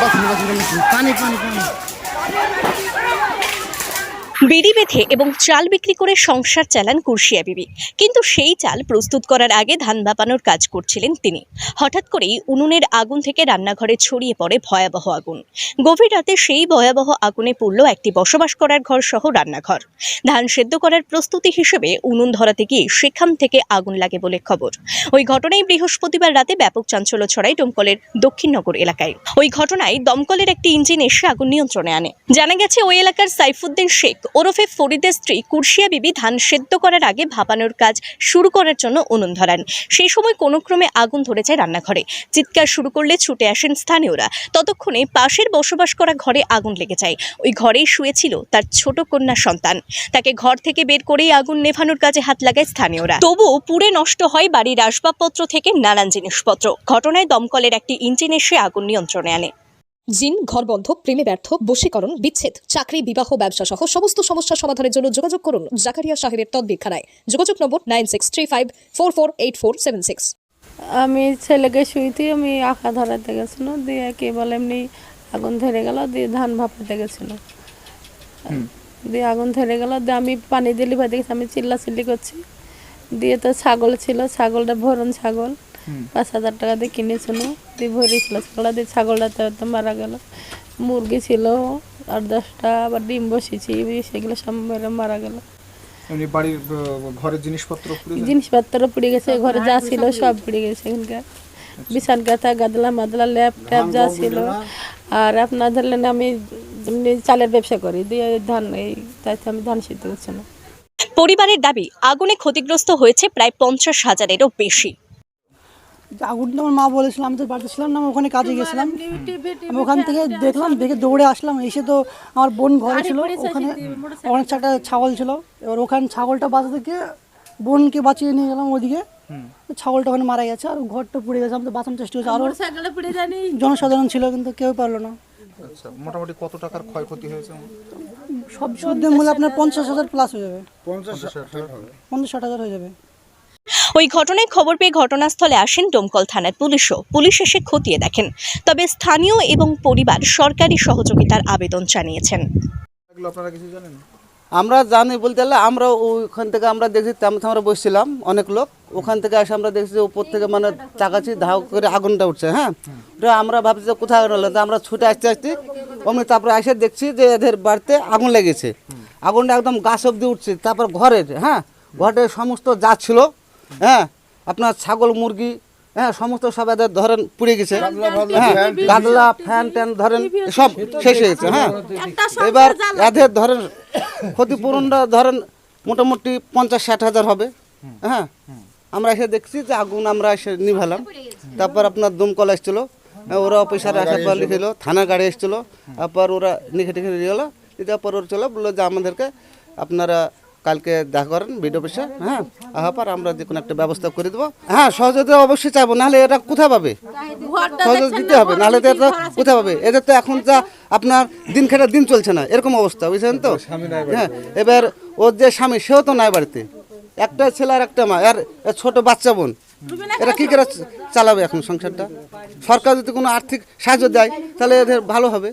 बस्नु बस्नु पानी पानी पानी। বিড়ি বেঁধে এবং চাল বিক্রি করে সংসার চালান কুর্শিয়া বিবি। কিন্তু সেই চাল প্রস্তুত করার আগে ধান ভাপানোর কাজ করছিলেন তিনি। হঠাৎ করেই উনুনের আগুন থেকে রান্নাঘরে ছড়িয়ে পড়ে ভয়াবহ আগুন। গভীর রাতে সেই ভয়াবহ আগুনে পড়ল একটি বসবাস করার ঘর সহ রান্নাঘর। ধান সেদ্ধ করার প্রস্তুতি হিসেবে উনুন ধরাতে গিয়ে সেখান থেকে আগুন লাগে বলে খবর। ওই ঘটনায় বৃহস্পতিবার রাতে ব্যাপক চাঞ্চল্য ছড়ায় দমকলের দক্ষিণনগর এলাকায়। ওই ঘটনায় দমকলের একটি ইঞ্জিন এসে আগুন নিয়ন্ত্রণে আনে। জানা গেছে, ওই এলাকার সাইফুদ্দিন শেখ ওরফে ফরিদের স্ত্রী কুরশিয়া বিবি ধান সেদ্ধ করার আগে ভাপানোর কাজ শুরু করার জন্য উনুন ধরান। সেই সময় কোনো ক্রমে আগুন ধরে যায় রান্নাঘরে। চিৎকার শুরু করলে ছুটে আসেন স্থানীয়রা। ততক্ষণে পাশের বসবাস করা ঘরে আগুন লেগে যায়। ওই ঘরেই শুয়েছিল তার ছোট কন্যা সন্তান। তাকে ঘর থেকে বের করেই আগুন নেভানোর কাজে হাত লাগায় স্থানীয়রা। তবু পুড়ে নষ্ট হয় বাড়ির আসবাবপত্র থেকে নানান জিনিসপত্র। ঘটনায় দমকলের একটি ইঞ্জিন এসে আগুন নিয়ন্ত্রণে আনে। জিন ঘরবন্ধ প্রেমে ব্যর্থ বশীকরণ বিচ্ছেদ চাকরি বিবাহ ব্যবসা সহ সমস্ত সমস্যা সমাধানের জন্য যোগাযোগ করুন জাকারিয়া সাহেবের তদবিরখানায়। যোগাযোগ নম্বর nine six three five four four eight four seven six. আমি ছেলেকে শুইতে আমি আঁকা ধরাতে গেছিল দিয়ে কে বলে এমনি আগুন ধরে গেল দিয়ে ধান ভাপাতে গেছিল। দিয়ে আগুন ধরে গেল দিয়ে আমি পানি দিলি ভাই দেখেছি আমি চিল্লা চিল্লি করছি। দিয়ে তো ছাগল ছিল ছাগলটা ভরণ ছাগল। পাঁচ হাজার টাকা দিয়ে কিনেছিল দিয়ে ভরেছিল ছাগলটা দিয়ে ছাগলটা তো মারা গেল। মুরগি ছিল আর দশটা আবার ডিম বসেছি সেগুলো সব মারা গেল। এমনি বাড়ির ঘরের জিনিসপত্র পুড়ে জিনিসপত্র পুড়ে গেছে ঘরে যা ছিল সব পুড়ে গেছে। এখানকার। বিছান কাঁথা গাদলা মাদলা ল্যাপ ট্যাপ যা ছিল। আর আপনার ধরলেন আমি এমনি চালের ব্যবসা করি দিয়ে ধান এই তাইতে আমি ধান সিদ্ধ করছি না। পরিবারের দাবি আগুনে ক্ষতিগ্রস্ত হয়েছে প্রায় পঞ্চাশ হাজারেরও বেশি। আগুনটা আমার মা বলেছিল আমি তো বাড়িতে ছিলাম না ওখানে কাজে গেছিলাম। আমি ওখান থেকে দেখলাম দেখে দৌড়ে আসলাম এসে তো আমার বোন ঘরে ছিল ওখানে অনেক চারটা ছাগল ছিল। এবার ওখানে ছাগলটা বাঁচাতে গিয়ে বোনকে বাঁচিয়ে নিয়ে গেলাম ওদিকে। ছাগলটা ওখানে মারা গেছে আর ঘরটা পুড়ে গেছে আমি তো বাঁচানোর চেষ্টা করছি আরও জনসাধারণ ছিল কিন্তু কেউ পারল না। আচ্ছা মোটামুটি কত টাকার ক্ষয়ক্ষতি হয়েছে? সব শুদ্ধ মূল্য আপনার পঞ্চাশ হাজার প্লাস হয়ে যাবে। পঞ্চাশ ষাট হবে পঞ্চাশ ষাট হাজার হয়ে যাবে। ওই ঘটনায় খবর পেয়ে ঘটনাস্থলে আসেন দমকল থানার পুলিশও। পুলিশ এসে খতিয়ে দেখেন। তবে স্থানীয় এবং পরিবার সরকারি সহযোগিতার আবেদন জানিয়েছেন। আপনারা কিছু জানেন? আমরা জানি বলতে গেলে আমরা ওইখান থেকে আমরা দেখছি তেমন আমরা বসছিলাম অনেক লোক। ওখান থেকে আসে আমরা দেখছি যে উপর থেকে মানে চাকাছি ধাও করে আগুনটা উঠছে হ্যাঁ? ওটা আমরা ভাবছি যে কোথায় আগুন হলো তা আমরা ছুটে আসতে আসতে অমনি তারপরে এসে দেখছি যে এদের বাড়িতে আগুন লেগেছে। আগুনটা একদম গাছ অব্দি উঠছে তারপর ঘরের হ্যাঁ? ঘরের সমস্ত যা ছিল হ্যাঁ আপনার ছাগল মুরগি হ্যাঁ সমস্ত সব এদের ধরেন পুড়ে গেছে। হ্যাঁ গাদলা ফ্যান ট্যান ধরেন সব শেষ হয়ে গেছে হ্যাঁ। এবার এদের ধরেন ক্ষতিপূরণটা ধরেন মোটামুটি পঞ্চাশ ষাট হাজার হবে। হ্যাঁ আমরা এসে দেখছি যে আগুন আমরা এসে নিভালাম। তারপর আপনার দমকল এসেছিল হ্যাঁ, ওরা অফিসার আসার পর লিখেছিল থানা গাড়ি এসেছিল তারপর ওরা লিখে টিখে নিয়ে গেলো তারপর ওরা চলো বলল যে আমাদেরকে আপনারা কালকে দেখা করেন বিডিও অফিসে হ্যাঁ? আহাপার আমরা যে কোনো একটা ব্যবস্থা করে দেবো। হ্যাঁ সহযোগিতা অবশ্যই চাইব নাহলে এটা কোথায় পাবে? সহযোগিতা দিতে হবে নাহলে তো এটা কোথায় পাবে? এদের তো এখন যা আপনার দিন খেটার দিন চলছে না এরকম অবস্থা বুঝছেন তো? হ্যাঁ এবার ওর যে স্বামী সেও তো নাই বাড়িতে। একটা ছেলে আর একটা মা আর ছোট বাচ্চা বোন। এরা কি করে চালাবে এখন সংসারটা? সরকার যদি কোনো আর্থিক সাহায্য দেয় তাহলে এদের ভালো হবে।